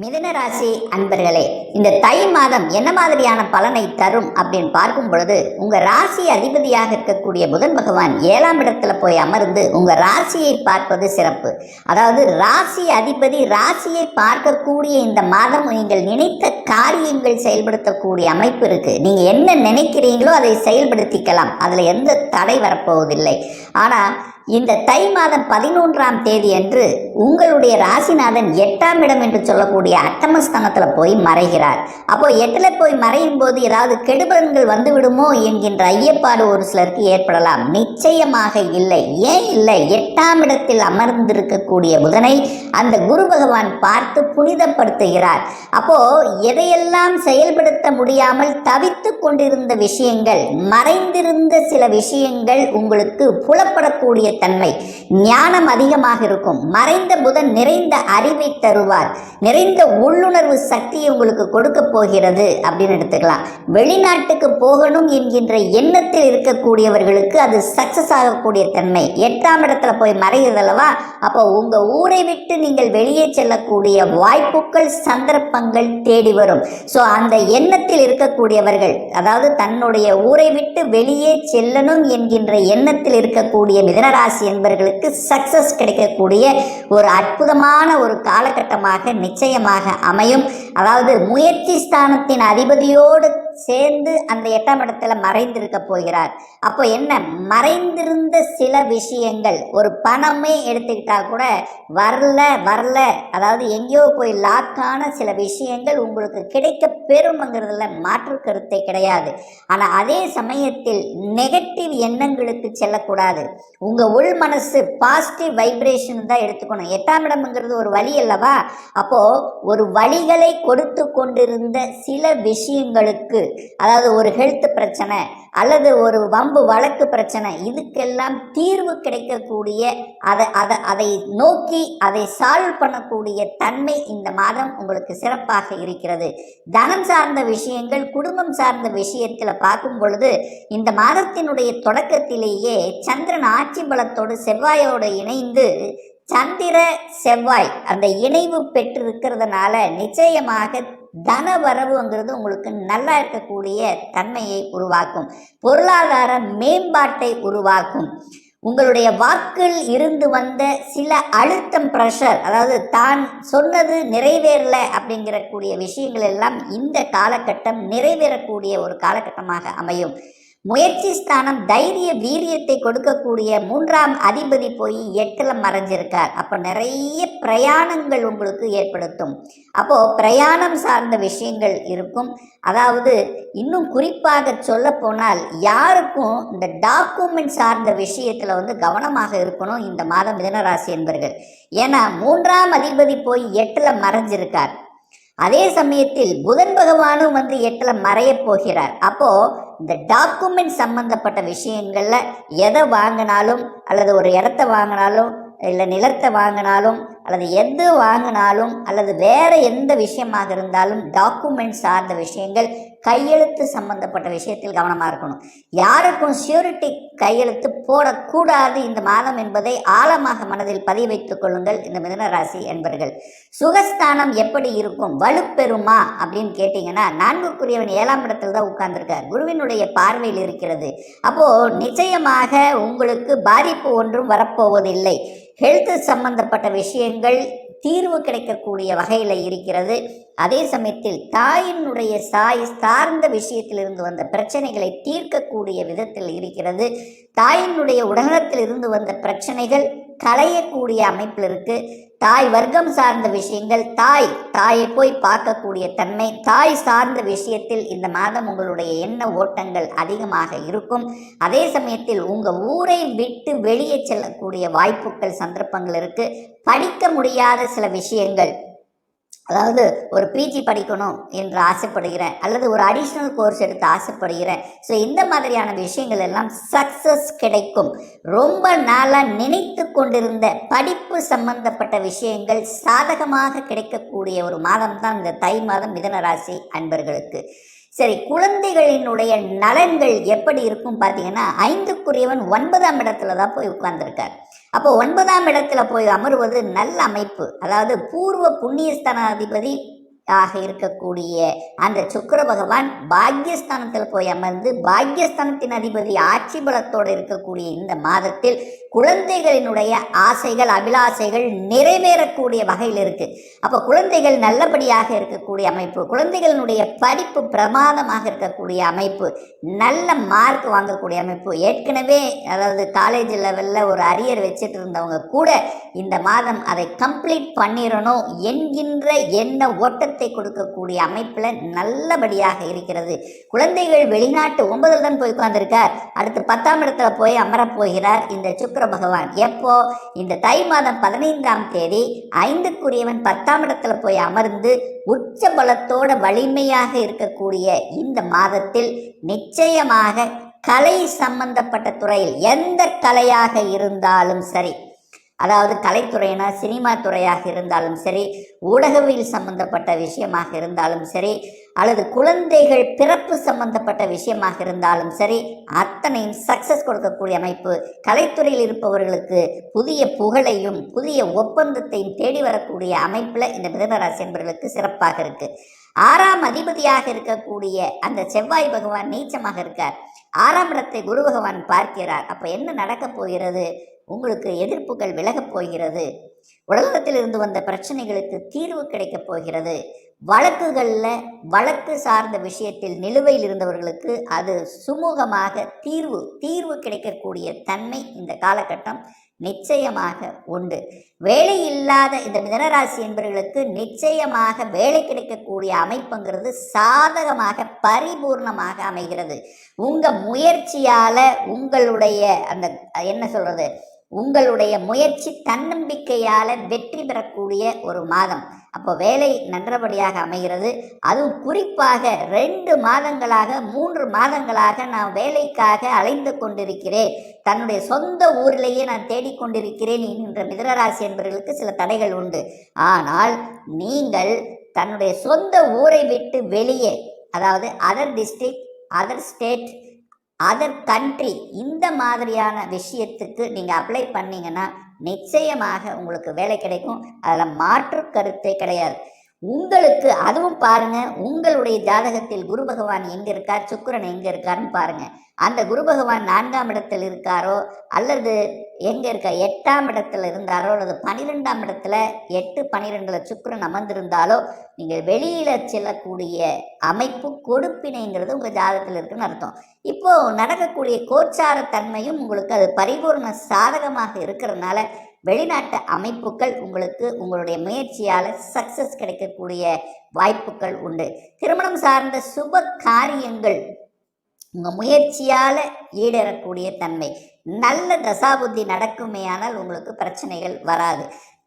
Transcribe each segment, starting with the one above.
மிதுன ராசி அன்பர்களே இந்த தை மாதம் என்ன மாதிரியான பலனை தரும் அப்படின்னு பார்க்கும் பொழுது உங்க ராசி அதிபதியாக இருக்கக்கூடிய புதன் பகவான் ஏழாம் இடத்துல போய் அமர்ந்து உங்க ராசியை பார்ப்பது சிறப்பு. அதாவது ராசி அதிபதி ராசியை பார்க்கக்கூடிய இந்த மாதம் நீங்கள் நினைத்த காரியங்கள் செயல்படுத்தக்கூடிய அமைப்பு இருக்கு. நீங்க என்ன நினைக்கிறீங்களோ அதை செயல்படுத்திக்கலாம். அதுல எந்த தடை வரப்போவதில்லை. ஆனா இந்த தை மாதம் பதினொன்றாம் தேதி அன்று உங்களுடைய ராசிநாதன் எட்டாம் இடம் என்று சொல்லக்கூடிய அட்டமஸ்தானத்தில் போய் மறைகிறார். அப்போ எட்டில் போய் மறையும் போது ஏதாவது கெடுபலன்கள் வந்து விடுமோ என்கின்ற ஐயப்பாடு ஒரு சிலருக்கு ஏற்படலாம். நிச்சயமாக இல்லை. ஏன் இல்லை? எட்டாம் இடத்தில் அமர்ந்திருக்கக்கூடிய புதனை அந்த குரு பகவான் பார்த்து புனிதப்படுத்துகிறார். அப்போ எதையெல்லாம் செயல்படுத்த முடியாமல் தவித்து கொண்டிருந்த விஷயங்கள் மறைந்திருந்த சில விஷயங்கள் உங்களுக்கு புலப்படக்கூடிய தன்மை ஞானம் அதிகமாக இருக்கும். மறைந்த புதன் நிறைந்த அறிவை தருவார். நிறைந்த உள்ளுணர்வு சக்தியை உங்களுக்கு கொடுக்க போகிறது அப்படின்னு எடுத்துக்கலாம். வெளிநாட்டுக்கு போகணும் என்கின்ற எண்ணத்தில் இருக்கக்கூடியவர்களுக்கு அது சக்சஸ் ஆகக்கூடிய தன்மை. எட்டாம் இடத்துல போய் மறைகிறதல்லவா அப்போ உங்க ஊரை விட்டு நீங்கள் வெளியே செல்லக்கூடிய வாய்ப்புகள் சந்தர்ப்பங்கள் தேடி வரும். ஸோ அந்த எண்ணத்தில் இருக்கக்கூடியவர்கள் அதாவது தன்னுடைய ஊரை விட்டு வெளியே செல்லணும் என்கின்ற எண்ணத்தில் இருக்கக்கூடிய மிதனராக ராசி என்பவர்களுக்கு சக்சஸ் கிடைக்கக்கூடிய ஒரு அற்புதமான ஒரு காலகட்டமாக நிச்சயமாக அமையும். அதாவது முயற்சி ஸ்தானத்தின் அதிபதியோடு சேர்ந்து அந்த எட்டாம் இடத்துல மறைந்திருக்க போகிறார். அப்போ என்ன? மறைந்திருந்த சில விஷயங்கள். ஒரு பணமே எடுத்துக்கிட்டா கூட வரல வரல. அதாவது எங்கேயோ போய் லாக்கான சில விஷயங்கள் உங்களுக்கு கிடைக்க பெறும்ங்கிறதுல மாற்று கருத்தை கிடையாது. ஆனால் அதே சமயத்தில் நெகட்டிவ் எண்ணங்களுக்கு செல்லக்கூடாது. உங்கள் உள் மனசு பாசிட்டிவ் வைப்ரேஷன் தான் எடுத்துக்கணும். எட்டாம் இடம்ங்கிறது ஒரு வழி அல்லவா? அப்போது ஒரு வழிகளை கொடுத்து கொண்டிருந்த சில விஷயங்களுக்கு அதாவது ஒரு ஹெல்த் பிரச்சனை அல்லது ஒரு வம்பு வழக்கு பிரச்சனை இதுக்கெல்லாம் தீர்வு கிடைக்கக்கூடிய அதை அதை அதை நோக்கி அதை சால்வ் பண்ணக்கூடிய தன்மை இந்த மாதம் உங்களுக்கு சிறப்பாக இருக்கிறது. தனம் சார்ந்த விஷயங்கள் குடும்பம் சார்ந்த விஷயத்தில் பார்க்கும் பொழுது இந்த மாதத்தினுடைய தொடக்கத்திலேயே சந்திரன் ஆட்சி பலத்தோடு செவ்வாயோடு இணைந்து சந்திர செவ்வாய் அந்த இணைவு பெற்றிருக்கிறதுனால நிச்சயமாக தன வரவுங்கிறது உங்களுக்கு நல்லா இருக்கக்கூடிய தன்மையை உருவாக்கும். பொருளாதார மேம்பாட்டை உருவாக்கும். உங்களுடைய வாக்கில் இருந்து வந்த சில அழுத்தம் ப்ரெஷர் அதாவது தான் சொன்னது நிறைவேறல அப்படிங்கிற கூடிய விஷயங்கள் எல்லாம் இந்த காலகட்டம் நிறைவேறக்கூடிய ஒரு காலகட்டமாக அமையும். முயற்சி ஸ்தானம் தைரிய வீரியத்தை கொடுக்கக்கூடிய மூன்றாம் அதிபதி போய் எட்டில் மறைஞ்சிருக்கார். அப்போ நிறைய பிரயாணங்கள் உங்களுக்கு ஏற்படுத்தும். அப்போது பிரயாணம் சார்ந்த விஷயங்கள் இருக்கும். அதாவது இன்னும் குறிப்பாக சொல்ல போனால் யாருக்கும் இந்த டாக்குமெண்ட் சார்ந்த விஷயத்தில் வந்து கவனமாக இருக்கணும் இந்த மாதம் மிதனராசி என்பர்கள். ஏன்னா மூன்றாம் அதிபதி போய் எட்டில் மறைஞ்சிருக்கார். அதே சமயத்தில் புதன் பகவானும் வந்து எட்டில் மறையப் போகிறார். அப்போது இந்த டாக்குமெண்ட் சம்பந்தப்பட்ட விஷயங்களில் எதை வாங்கினாலும் அல்லது ஒரு இடத்த வாங்கினாலும் இல்லை நிலத்தை வாங்கினாலும் அல்லது எது வாங்கினாலும் அல்லது வேறு எந்த விஷயமாக இருந்தாலும் டாக்குமெண்ட் சார்ந்த விஷயங்கள் கையெழுத்து சம்பந்தப்பட்ட விஷயத்தில் கவனமாக இருக்கணும். யாருக்கும் ஷியூரிட்டி கையெழுத்து போடக்கூடாது இந்த மாதம் என்பதை ஆழமாக மனதில் பதிய வைத்துக் கொள்ளுங்கள் இந்த மிதன ராசி என்பர்கள். சுகஸ்தானம் எப்படி இருக்கும்? வலுப்பெறுமா? அப்படின்னு கேட்டிங்கன்னா நான்குக்குரியவன் ஏழாம் இடத்துல தான் உட்கார்ந்துருக்கார். குருவினுடைய பார்வையில் இருக்கிறது. அப்போது நிச்சயமாக உங்களுக்கு பாதிப்பு ஒன்றும் வரப்போவதில்லை. ஹெல்த் சம்பந்தப்பட்ட விஷயங்கள் தீர்வு கிடைக்கக்கூடிய வகையில் இருக்கிறது. அதே சமயத்தில் தாயினுடைய சாய் சார்ந்த விஷயத்திலிருந்து வந்த பிரச்சனைகளை தீர்க்கக்கூடிய விதத்தில் இருக்கிறது. தாயினுடைய உடலத்தில் இருந்து வந்த பிரச்சனைகள் களையக்கூடிய அமைப்பில் இருக்கு. தாய் வர்க்கம் சார்ந்த விஷயங்கள் தாய் தாயை போய் பார்க்கக்கூடிய தன்மை தாய் சார்ந்த விஷயத்தில் இந்த மாதம் உங்களுடைய எண்ண ஓட்டங்கள் அதிகமாக இருக்கும். அதே சமயத்தில் உங்கள் ஊரை விட்டு வெளியே செல்லக்கூடிய வாய்ப்புகள் சந்தர்ப்பங்கள் இருக்குது படிக்க முடியாத சில விஷயங்கள் அதாவது ஒரு பிஜி படிக்கணும் என்று ஆசைப்படுகிறேன் அல்லது ஒரு அடிஷ்னல் கோர்ஸ் எடுத்து ஆசைப்படுகிறேன். ஸோ இந்த மாதிரியான விஷயங்கள் எல்லாம் சக்ஸஸ் கிடைக்கும். ரொம்ப நாளாக நினைத்து கொண்டிருந்த படிப்பு சம்பந்தப்பட்ட விஷயங்கள் சாதகமாக கிடைக்கக்கூடிய ஒரு மாதம் தான் இந்த தை மாதம் மிதனராசி அன்பர்களுக்கு. சரி குழந்தைகளினுடைய நலன்கள் எப்படி இருக்கும் பார்த்தீங்கன்னா ஐந்துக்குரியவன் ஒன்பதாம் இடத்துல தான் போய் உட்கார்ந்துருக்கார். அப்போ ஒன்பதாம் இடத்துல போய் அமருவது நல்ல அமைப்பு. அதாவது பூர்வ புண்ணியஸ்தானாதிபதி ஆக இருக்கக்கூடிய அந்த சுக்கர பகவான் பாக்யஸ்தானத்தில் போய் அமர்ந்து பாக்யஸ்தானத்தின் அதிபதி ஆட்சி பலத்தோடு இருக்கக்கூடிய இந்த மாதத்தில் குழந்தைகளினுடைய ஆசைகள் அபிலாசைகள் நிறைவேறக்கூடிய வகையில் இருக்கு. அப்போ குழந்தைகள் நல்லபடியாக இருக்கக்கூடிய அமைப்பு குழந்தைகளினுடைய படிப்பு பிரமாதமாக இருக்கக்கூடிய அமைப்பு நல்ல மார்க் வாங்கக்கூடிய அமைப்பு. ஏற்கனவே அதாவது காலேஜ் லெவலில் ஒரு அரியர் வச்சுட்டு இருந்தவங்க கூட இந்த மாதம் அதை கம்ப்ளீட் பண்ணிடணும் என்கின்ற எண்ண ஓட்டத்தை கொடுக்கக்கூடிய அமைப்பில் நல்லபடியாக இருக்கிறது. குழந்தைகள் வெளிநாட்டு ஒன்பதில் தான் போய் உட்கார்ந்திருக்கார். அடுத்து பத்தாம் இடத்துல போய் அமரப் போகிறார் இந்த சுக்கர பகவான். எப்போ? இந்த தை மாதம் பதினைந்தாம் தேதி ஐந்துக்குரியவன் பத்தாம் இடத்துல போய் அமர்ந்து உச்ச பலத்தோட வலிமையாக இருக்கக்கூடிய இந்த மாதத்தில் நிச்சயமாக கலை சம்பந்தப்பட்ட துறையில் எந்த கலையாக இருந்தாலும் சரி அதாவது கலைத்துறையினா சினிமா துறையாக இருந்தாலும் சரி ஊடகவியல் சம்பந்தப்பட்ட விஷயமாக இருந்தாலும் சரி அல்லது குழந்தைகள் பிறப்பு சம்பந்தப்பட்ட விஷயமாக இருந்தாலும் சரி அத்தனையும் சக்சஸ் கொடுக்கக்கூடிய அமைப்பு. கலைத்துறையில் இருப்பவர்களுக்கு புதிய புகழையும் புதிய ஒப்பந்தத்தையும் தேடி வரக்கூடிய அமைப்பில் இந்த மிதனராசி என்பவர்களுக்கு சிறப்பாக இருக்கு. ஆறாம் அதிபதியாக இருக்கக்கூடிய அந்த செவ்வாய் பகவான் நீச்சமாக இருக்கார். ஆறாம் இடத்தை குரு பகவான் பார்க்கிறார். அப்போ என்ன நடக்கப் போகிறது? உங்களுக்கு எதிர்ப்புகள் விலகப் போகிறது. உலகத்தில் இருந்து வந்த பிரச்சனைகளுக்கு தீர்வு கிடைக்கப் போகிறது. வழக்குகளில் வழக்கு சார்ந்த விஷயத்தில் நிலுவையில் இருந்தவர்களுக்கு அது சுமூகமாக தீர்வு தீர்வு கிடைக்கக்கூடிய தன்மை இந்த காலகட்டம் நிச்சயமாக உண்டு. வேலை இல்லாத இந்த மிதனராசி என்பவர்களுக்கு நிச்சயமாக வேலை கிடைக்கக்கூடிய அமைப்புங்கிறது சாதகமாக பரிபூர்ணமாக அமைகிறது. உங்கள் முயற்சியால் உங்களுடைய அந்த என்ன சொல்கிறது உங்களுடைய முயற்சி தன்னம்பிக்கையால் வெற்றி பெறக்கூடிய ஒரு மாதம். அப்போ வேலை நன்றபடியாக அமைகிறது. அதுவும் குறிப்பாக ரெண்டு மாதங்களாக மூன்று மாதங்களாக நான் வேலைக்காக அலைந்து கொண்டிருக்கிறேன். தன்னுடைய சொந்த ஊரிலேயே நான் தேடிக்கொண்டிருக்கிறேன் என்கின்ற மிதனராசி என்பவர்களுக்கு சில தடைகள் உண்டு. ஆனால் நீங்கள் தன்னுடைய சொந்த ஊரை விட்டு வெளியே அதாவது other district other state other country இந்த மாதிரியான விஷயத்துக்கு நீங்கள் அப்ளை பண்ணீங்கன்னா நிச்சயமாக உங்களுக்கு வேலை கிடைக்கும். அதில் மாற்று கருத்தே கிடையாது. உங்களுக்கு அதுவும் பாருங்க உங்களுடைய ஜாதகத்தில் குரு பகவான் எங்க இருக்கார் சுக்கிரன் எங்க இருக்காருன்னு பாருங்க. அந்த குரு பகவான் நான்காம் இடத்தில் இருக்காரோ அல்லது எங்க இருக்க எட்டாம் இடத்துல இருந்தாரோ அல்லது பனிரெண்டாம் இடத்துல எட்டு பனிரெண்டுல சுக்கரன் அமர்ந்திருந்தாலோ நீங்கள் வெளியில செல்லக்கூடிய அமைப்பு கொடுப்பினைங்கிறது உங்க ஜாதகத்தில் இருக்குன்னு அர்த்தம். இப்போ நடக்கக்கூடிய கோச்சார தன்மையும் உங்களுக்கு அது பரிபூர்ண சாதகமாக இருக்கிறதுனால வெளிநாட்டு அமைப்புகள் உங்களுக்கு உங்களுடைய முயற்சியால் சக்சஸ் கிடைக்கக்கூடிய வாய்ப்புகள் உண்டு. திருமணம் சார்ந்த சுப காரியங்கள் உங்கள் முயற்சியால் ஈடேறக்கூடிய தன்மை. நல்ல தசாபுத்தி நடக்குமேயானால் உங்களுக்கு பிரச்சனைகள் வராது.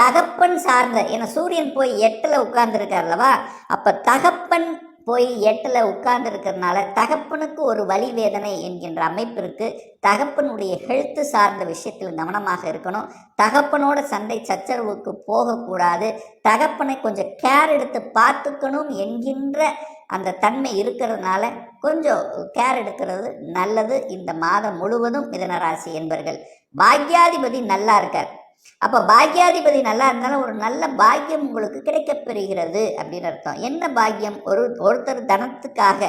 தகப்பன் சார்ந்த ஏன்னா சூரியன் போய் எட்டில் உட்கார்ந்துருக்கார்லவா அப்போ தகப்பன் போய் எட்டில் உட்கார்ந்துருக்கிறதுனால தகப்பனுக்கு ஒரு வலி வேதனை என்கின்ற அமைப்பிற்கு தகப்பனுடைய ஹெல்த்து சார்ந்த விஷயத்தில் கவனமாக இருக்கணும். தகப்பனோட சண்டை சச்சரவுக்கு போகக்கூடாது. தகப்பனை கொஞ்சம் கேர் எடுத்து பார்த்துக்கணும் என்கின்ற அந்த தன்மை இருக்கிறதுனால கொஞ்சம் கேர் எடுக்கிறது நல்லது. இந்த மாதம் முழுவதும் மிதனராசி என்பர்கள். பாக்யாதிபதி நல்லா இருக்கார். அப்போ பாக்யாதிபதி நல்லா இருந்தாலும் ஒரு நல்ல பாக்கியம் உங்களுக்கு கிடைக்கப் பெறுகிறது அப்படின்னு அர்த்தம். என்ன பாக்கியம்? ஒரு ஒருத்தர் தனத்துக்காக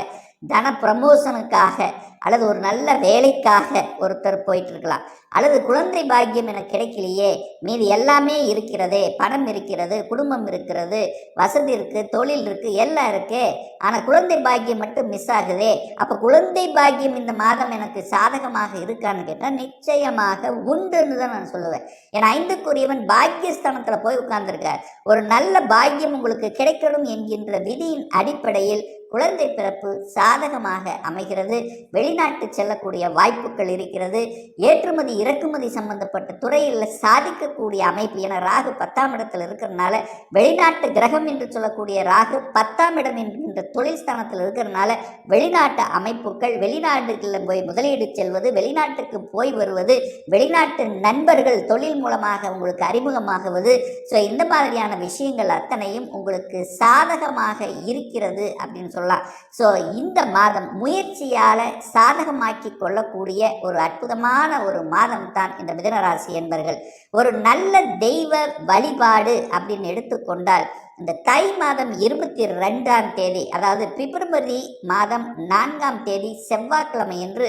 தன ப்ரமோஷனுக்காக அல்லது ஒரு நல்ல வேலைக்காக ஒருத்தர் போயிட்டு இருக்கலாம் அல்லது குழந்தை பாக்கியம் எனக்கு கிடைக்கலையே மீதி எல்லாமே இருக்கிறதே பணம் இருக்கிறது குடும்பம் இருக்கிறது வசதி இருக்கு தொழில் இருக்கு எல்லாம் இருக்குது ஆனால் குழந்தை பாக்கியம் மட்டும் மிஸ் ஆகுதே. அப்போ குழந்தை பாக்கியம் இந்த மாதம் எனக்கு சாதகமாக இருக்கான்னு கேட்டால் நிச்சயமாக உண்டுன்னு தான் நான் சொல்லுவேன். ஏன்னா ஐந்துக்குரியவன் பாக்கியஸ்தானத்தில் போய் உட்கார்ந்துருக்கார். ஒரு நல்ல பாக்கியம் உங்களுக்கு கிடைக்கணும் என்கின்ற விதியின் அடிப்படையில் குழந்தை பிறப்பு சாதகமாக அமைகிறது. வெளிநாட்டு செல்லக்கூடிய வாய்ப்புகள் இருக்கிறது. ஏற்றுமதி இறக்குமதி சம்பந்தப்பட்ட துறையில் சாதிக்கக்கூடிய அமைப்பு. என ராகு பத்தாம் இடத்தில் இருக்கிறதுனால வெளிநாட்டு கிரகம் என்று சொல்லக்கூடிய ராகு பத்தாம் இடம் என்கின்ற தொழில் ஸ்தானத்தில் இருக்கிறதுனால வெளிநாட்டு அமைப்புகள் வெளிநாடுகளில் போய் முதலீடு செல்வது வெளிநாட்டுக்கு போய் வருவது வெளிநாட்டு நண்பர்கள் தொழில் மூலமாக உங்களுக்கு அறிமுகமாகுவது. ஸோ இந்த மாதிரியான விஷயங்கள் அத்தனையும் உங்களுக்கு சாதகமாக இருக்கிறது அப்படின்னு சொல்லலாம் ஸோ இந்த மாதம் முயற்சியால் சாதகமாக்கி கொள்ளக்கூடிய ஒரு அற்புதமான ஒரு மாதம் தான் இந்த மிதனராசி என்பர்கள். ஒரு நல்ல தெய்வ வழிபாடு அப்படின்னு எடுத்துக்கொண்டால் இந்த தை மாதம் இருபத்தி ரெண்டாம் தேதி அதாவது பிப்ரவரி மாதம் நான்காம் தேதி செவ்வாய்க்கிழமை என்று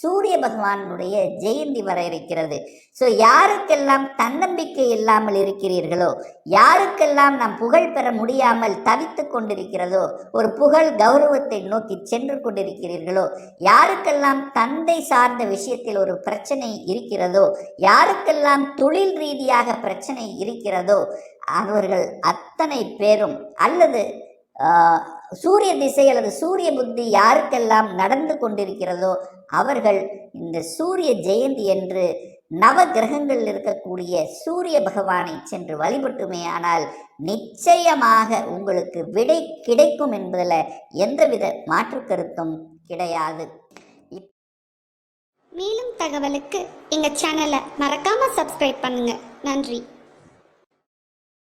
சூரிய பகவானுடைய ஜெயந்தி வர இருக்கிறது. ஸோ யாருக்கெல்லாம் தன்னம்பிக்கை இல்லாமல் இருக்கிறீர்களோ யாருக்கெல்லாம் நாம் புகழ் பெற முடியாமல் தவித்து கொண்டிருக்கிறதோ ஒரு புகழ் கௌரவத்தை நோக்கி சென்று கொண்டிருக்கிறீர்களோ யாருக்கெல்லாம் தந்தை சார்ந்த விஷயத்தில் ஒரு பிரச்சனை இருக்கிறதோ யாருக்கெல்லாம் தொழில் ரீதியாக பிரச்சனை இருக்கிறதோ அவர்கள் அத்தனை பேரும் அல்லது சூரிய திசை அல்லது சூரிய புத்தி யாருக்கெல்லாம் நடந்து கொண்டிருக்கிறதோ அவர்கள் இந்த சூரிய ஜெயந்தி என்று நவ கிரகங்களில் இருக்கக்கூடிய சூரிய பகவானை சென்று வழிபட்டுமே ஆனால் நிச்சயமாக உங்களுக்கு விடை கிடைக்கும் என்பதில் எந்தவித மாற்று கருத்தும் கிடையாது. மேலும் தகவலுக்கு எங்கள் சேனலை மறக்காமல் சப்ஸ்கிரைப் பண்ணுங்கள் நன்றி.